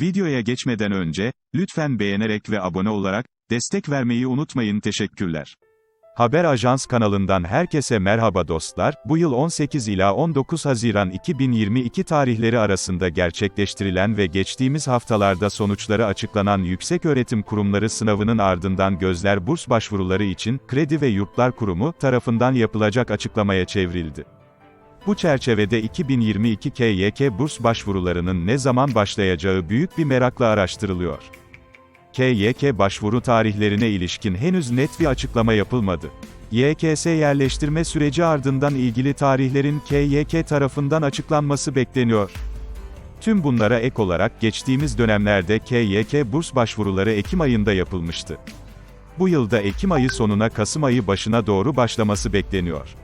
Videoya geçmeden önce, lütfen beğenerek ve abone olarak, destek vermeyi unutmayın teşekkürler. Haber Ajans kanalından herkese merhaba dostlar. Bu yıl 18 ila 19 Haziran 2022 tarihleri arasında gerçekleştirilen ve geçtiğimiz haftalarda sonuçları açıklanan Yükseköğretim Kurumları sınavının ardından gözler burs başvuruları için Kredi ve Yurtlar Kurumu tarafından yapılacak açıklamaya çevrildi. Bu çerçevede 2022 KYK burs başvurularının ne zaman başlayacağı büyük bir merakla araştırılıyor. KYK başvuru tarihlerine ilişkin henüz net bir açıklama yapılmadı. YKS yerleştirme süreci ardından ilgili tarihlerin KYK tarafından açıklanması bekleniyor. Tüm bunlara ek olarak geçtiğimiz dönemlerde KYK burs başvuruları Ekim ayında yapılmıştı. Bu yılda Ekim ayı sonuna Kasım ayı başına doğru başlaması bekleniyor.